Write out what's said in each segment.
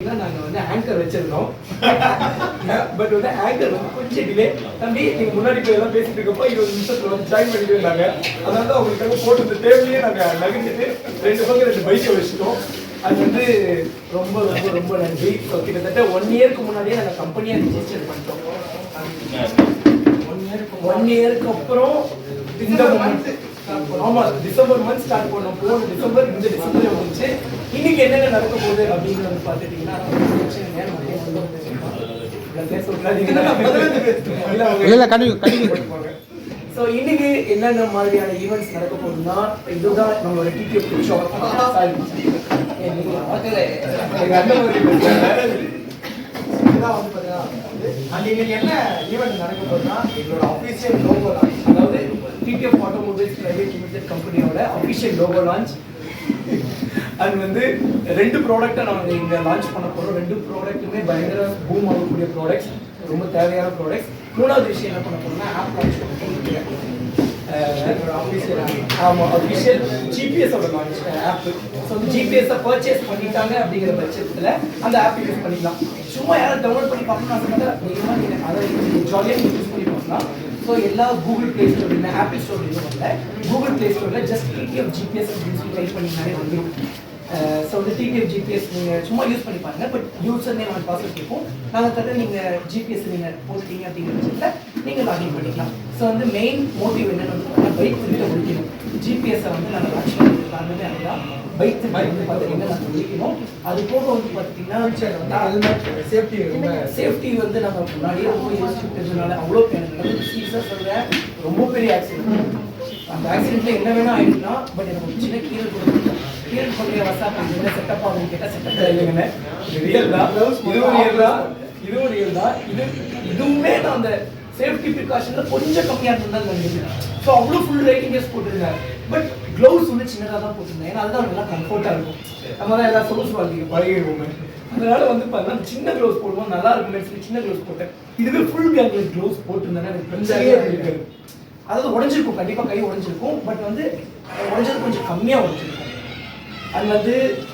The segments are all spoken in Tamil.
நாங்கள் வந்து ஆங்கர் வச்சிருந்தோம். பட் வந்து ஆங்கர் வந்து கொஞ்சம் டிலே தம்பி நீங்க முன்னாடி போய் எல்லாம் பேசிட்டு இருக்கப்போ இருபது நிமிஷத்துல வந்து ஜாயின் பண்ணிட்டு இருந்தாங்க அதனால தான் அவங்களுக்காக போட்டு இந்த டேபிளையே நாங்கள் நகர்ந்துட்டு ரெண்டு பக்கம் ரெண்டு பைக்கை வச்சுட்டோம். அது வந்து ரொம்ப ரொம்ப ரொம்ப நன்றி. கிட்டத்தட்ட ஒன் இயருக்கு முன்னாடியே நாங்கள் கம்பெனியாக ரிஜிஸ்டர் பண்ணிட்டோம். ஒன் இயருக்கு ஒன் இயருக்கு அப்புறம் இந்த மந்த் ஆமா டிசம்பர் மந்த் ஸ்டார்ட் பண்ணோம் போன டிசம்பர் இந்த டிசம்பர் வந்துச்சு. இன்னைக்கு என்னென்ன நடக்க போகுது அப்படிங்கறது பார்த்துட்டீங்கன்னா ஸோ இன்னைக்கு என்னென்ன மாதிரியான ஈவெண்ட்ஸ் நடக்க போகுதுன்னா இதுதான் நம்மளோட டிடிஎஃப் என்ன ஈவெண்ட் நடக்க போகுதுன்னா எங்களோட அஃபிஷியல் லோகோ அதாவது டிடிஎஃப் ஆட்டோமொபைல்ஸ் பிரைவேட் லிமிடெட் கம்பெனியோட அஃபிஷியல் லோகோ லான்ச் அது வந்து ரெண்டு ப்ராடக்ட்டை நாங்கள் இங்கே லான்ச் பண்ண போகிறோம் ரெண்டு ப்ராடக்ட்டுமே பயங்கர பூம் ஆகக்கூடிய ப்ராடக்ட்ஸ் ரொம்ப தேவையான ப்ராடக்ட்ஸ் மூணாவது விஷயம் என்ன பண்ண போகிறோம்னா ஆப் லான்ச் பண்ண போகிறோம் ஆமாம் அஃபிஷியல் ஜிபிஎஸோட லான்ச் ஆப் ஸோ வந்து ஜிபிஎஸை பர்ச்சேஸ் பண்ணிட்டாங்க அப்படிங்கிற பட்சத்தில் அந்த ஆப் யூஸ் பண்ணிக்கலாம். சும்மா யாரும் டவுன்லோட் பண்ணி பார்க்கணும்னு ஆசைப்பட்டா நீங்கள் நீங்கள் அதை ஜாலியாக யூஸ் பண்ணி பார்க்கலாம். ஸோ எல்லா கூகுள் பிளே ஸ்டோர் இல்லை ஆப்பிள் ஸ்டோர் வரல. கூகுள் பிளே ஸ்டோரில் ஜஸ்ட் டிடிஎஃப் ஜிபிஎஸ் அப்படின்னு சொல்லி டைப் பண்ணிங்கனாலே வந்துடும் ஸோ வந்து டிடிஎஃப் ஜிபிஎஸ் நீங்கள் சும்மா யூஸ் பண்ணி பாருங்கள் but user name and password கேட்கும் நாங்கள் தர நீங்கள் ஜிபிஎஸ் நீங்கள் போட்டுட்டீங்க அப்படிங்கிற பட்சத்தில் நீங்கள் லாகின் பண்ணிக்கலாம். ஸோ வந்து மெயின் மோட்டிவ் என்னன்னு வந்து பைக் திருட்ட முடிக்கணும் ஜிபிஎஸ்ஸை வந்து நாங்கள் பண்ணுறது காரணமே அதுதான் பைக் திருட்ட வந்து பார்த்தீங்கன்னா நாங்கள் முடிக்கணும் அது போக வந்து பார்த்தீங்கன்னா சேஃப்டி சேஃப்டி வந்து நம்ம முன்னாடியே ரொம்ப யோசிச்சுட்டதுனால அவ்வளோ சீரியஸாக சொல்கிறேன் ரொம்ப பெரிய ஆக்சிடென்ட் அந்த ஆக்சிடென்ட்ல என்ன வேணா ஆயிடுனா பட் எனக்கு ஒரு சின்ன கீழே கொடுத்து கீழே கொண்டு வசாப் என்ன செட்டப் ஆகும் கேட்டால் செட்டப் இல்லைங்கன்னு ரியல் தான். இது ஒரு ரியல் தான். இது ஒரு ரியல் தான். இது இதுவுமே நான் அந்த சேஃப்டி ப்ரிகாஷன்ல கொஞ்சம் கம்மியாக இருந்தால் நினைக்கிறேன் ஸோ அவ்வளோ ஃபுல் ரைட்டிங்கஸ் போட்டிருந்தேன் பட் க்ளவுஸ் வந்து சின்னதாக தான் போட்டிருந்தேன் ஏன்னா அதுதான் நல்லா கம்ஃபர்ட்டாக இருக்கும். நம்ம தான் எல்லா சொலுசு வாழ்க்கை பழகிடுவோமே. அதனால வந்து பார்த்தீங்கன்னா சின்ன க்ளவுஸ் போடுவோம் நல்லா இருக்குமே சொல்லி சின்ன க்ளவுஸ் போட்டேன். இதுவே ஃபுல் கேங்கில் க்ளவுஸ் போட்டிருந்தேன்னா எனக்கு பிரச்சனையே இருக்காது அதாவது உடைஞ்சிருக்கும். கண்டிப்பா கை உடைஞ்சிருக்கும். பட் வந்து உடைஞ்சது கொஞ்சம் கம்மியா உடைஞ்சிருக்கும்.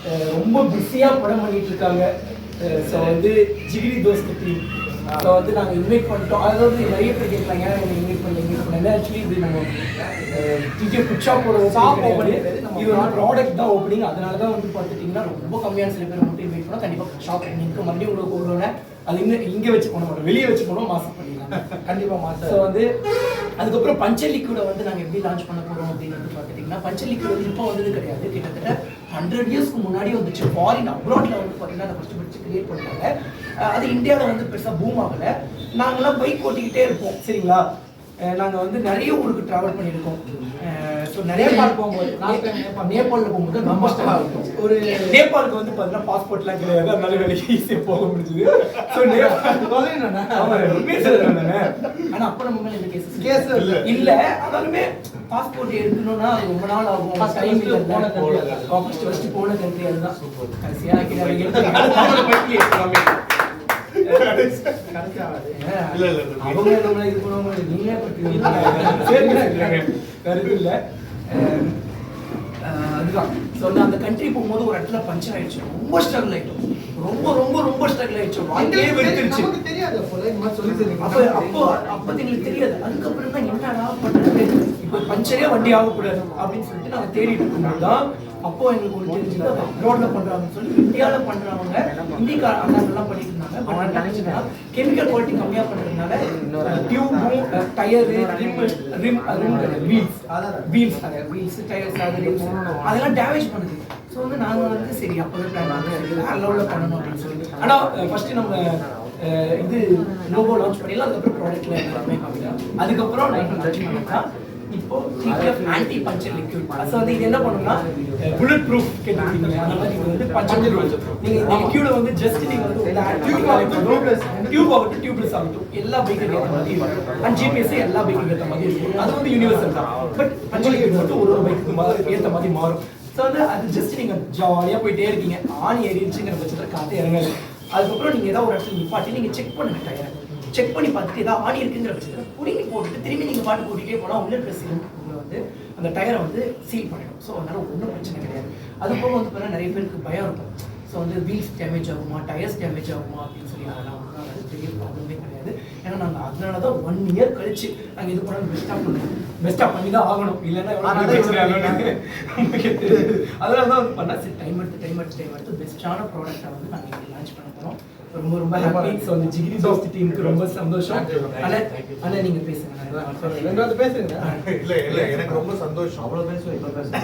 அஹ், ரொம்ப பிஸியா படம் பண்ணிட்டு இருக்காங்க. ஸோ வந்து ஜிகிரி தோஸ்த் டீம் ஸோ வந்து நாங்கள் இன்வைட் பண்ணிட்டோம். அதாவது நிறைய பேர் கேட்கலாங்க ஏன் நீங்கள் இன்வைட் பண்ணல இன்வைட் பண்ணல ஆக்சுவலி இது நம்ம டிஜே புட்ஷாப்போட ஷாப் ஓப்பனிங் இது ஒரு ப்ராடக்ட் தான் ஓப்பனிங் அதனால தான் வந்து பார்த்துட்டிங்கன்னா ரொம்ப கம்மியான சில பேர் மட்டும் இன்வைட் பண்ணோம் கண்டிப்பாக ஷாப் நீங்கள் மறுபடியும் உங்களுக்கு கூப்பிடுவேன் அது இன்னும் இங்கே வச்சு பண்ண மாட்டோம். வெளியே வச்சு போனோம் மாசம் பண்ணிடலாம். கண்டிப்பாக மாசம் ஸோ வந்து அதுக்கப்புறம் பஞ்சலிக்கூட வந்து நாங்கள் எப்படி லான்ச் பண்ண போகிறோம் அப்படின்னு வந்து பார்த்துட்டிங்கன்னா பஞ்சலிக்கூட இப்போ வந்தது கிடையாது. கிட்டத்தட்ட ஹண்ட்ரட் இயர்ஸ்க்கு முன்னாடி வந்துச்சு. ஃபாரின் அப்ராட்ல வந்து பார்த்தீங்கன்னா அதை ஃபஸ்ட்டு படிச்சு கிரியேட் பண்ணாங்க அது இந்தியாவில் வந்து பெருசாக பூம் ஆகலை. நாங்களாம் பைக் ஓட்டிக்கிட்டே இருப்போம் சரிங்களா? நாங்கள் வந்து நிறைய ஊருக்கு ட்ராவல் பண்ணியிருக்கோம். நேபாள் போகும்போது நேபாளில் போகும்போது ரொம்ப ஸ்டார்ட் ஒரு நேபாளுக்கு வந்து பார்த்தீங்கன்னா பாஸ்போர்ட்லாம் கிடையாது அதனால வேலைக்கு ஈஸியாக போக முடிஞ்சுது. ஸோ ஆனா அப்ப நம்ம மேல கேஸ் கேஸ் இல்ல. இல்ல. ஆனாலுமே பாஸ்போர்ட் எடுக்கணும்னா அது ரொம்ப நாள் ஆகும். டைம் இல்ல. போன ஃபர்ஸ்ட் ஃபர்ஸ்ட் போன கண்ட்ரி அதுதான். கடைசியா நான் கீழே எடுத்து இல்ல, இல்ல, இல்ல. அவங்க நம்மள இது பண்ணுவாங்க நீங்களே வேற எதுவும் இல்ல. அதுதான். ஸோ அந்த கண்ட்ரி போகும்போது ஒரு இடத்துல பஞ்சர் ஆயிடுச்சு. ரொம்ப ஸ்ட்ரகிள் ஆயிட்டோம். ரொம்ப ரொம்ப ரொம்ப ஸ்ட்ரகிள் ஆயிடுச்சு. வாழ்க்கையே வெறுத்துருச்சு அப்ப அப்போ அப்ப எங்களுக்கு தெரியாது. அதுக்கப்புறம் தான் என்னடா இப்போ பஞ்சரே வண்டி ஆகக்கூடாது அப்படின்னு சொல்லிட்டு நாங்க தேடிட்டு இருக்கும்போது தான் அப்போ எங்களுக்கு ஒரு தெரிஞ்சது அப்ராட்ல பண்றாங்கன்னு சொல்லி இந்தியால பண்றவங்க இந்திய அண்ணாங்கெல்லாம் பண்ணிட்டு இருந்தாங்க பட் கெமிக்கல் குவாலிட்டி கம்மியா பண்றதுனால டியூபும் tyre rim rim wheels wheels wheels tyres அதெல்லாம் டேமேஜ் பண்ணுது. ஸோ வந்து நாங்கள் வந்து சரி அப்போவே பிளான் பண்ணி வேற பண்ணணும் அப்படின்னு சொல்லி ஆனால் ஃபர்ஸ்ட் நம்ம இது லோகோ லான்ச் பண்ணிடலாம் அதுக்கப்புறம் ப்ராடக்ட்ல எல்லாமே காமிக்கலாம் அதுக்கப்புறம் நான் லான்ச் பண்ணிக்கலாம் இப்போ ஆன்டி பஞ்சர் லிக்விட் ஸோ வந்து இது என்ன பண்ணும்னா புல்லட் ப்ரூஃப் அந்த மாதிரி இது வந்து பஞ்சர் நீங்க இந்த லிக்யூட வந்து ஜஸ்ட் வந்து டியூப் ஆகட்டும் டியூப் ஆகட்டும் டியூப்லெஸ் ஆகட்டும் எல்லா பைக்குக்கு ஏற்ற மாதிரி அண்ட் ஜிபிஎஸ் எல்லா பைக்குக்கு ஏற்ற மாதிரி இருக்கும் அது வந்து யூனிவர்சல் தான் பட் பஞ்சர் லிக்விட் மட்டும் ஒரு ஒரு பைக்குக்கு ஏற்ற மாதிரி மாறும் ஸோ வந்து அது ஜஸ்ட் ஜாலியாக போயிட்டே இருக்கீங்க ஆணி ஏறிடுச்சுங்கிற பட்சத்தில் காற்று இறங்காது அதுக்கப்புறம் நீங்க ஏதாவது ஒரு இடத்துல நிப்பாட்டி நீங்க செக் பண்ணுங்க டயரை செக் பண்ணி பார்த்துட்டு ஏதாவது ஆணி இருக்குங்கிற பட்சத்தில் புடிங்கி போட்டுட்டு திரும்பி நீங்க பாட்டு கூட்டிகிட்டே போனால் உள்ள ட்ரெஸ் உங்களை வந்து அந்த டயரை வந்து சீல் பண்ணிடும். ஸோ அதனால ஒன்றும் பிரச்சனை கிடையாது. அது போக வந்து பார்த்தீங்கன்னா நிறைய பேருக்கு பயம் இருக்கும். ஸோ வந்து வீல்ஸ் டேமேஜ் ஆகுமா டயர்ஸ் டேமேஜ் ஆகுமா அப்படின்னு சொல்லி அதெல்லாம் அது பெரிய ப்ராப்ளமே கிடையாது. ஏன்னா நாங்கள் அதனால தான் ஒன் இயர் கழிச்சு நாங்கள் இது பண்ணணும் பெஸ்ட்டாக பண்ணணும் பெஸ்ட்டாக பண்ணி தான் ஆகணும். இல்லைன்னா அதனால தான் வந்து பண்ணா சரி டைம் எடுத்து டைம் எடுத்து டைம் எடுத்து பெஸ்ட்டான ப்ராடக்ட்டை வந்து நாங்கள் லான்ச் பண்ண போகிறோம் ரொம்ப ரொம்ப ஹாப்பி ஸோ அந்த ஜிகிரி தோஸ்தி டீமுக்கு ரொம்ப சந்தோஷம். அண்ணா நீங்கள் பேசுங்க. நான் ரெண்டு வார்த்தை பேசுங்க. இல்ல இல்ல எனக்கு ரொம்ப சந்தோஷம். அவ்வளோ பேசுவேன் இப்போ பேசுவேன்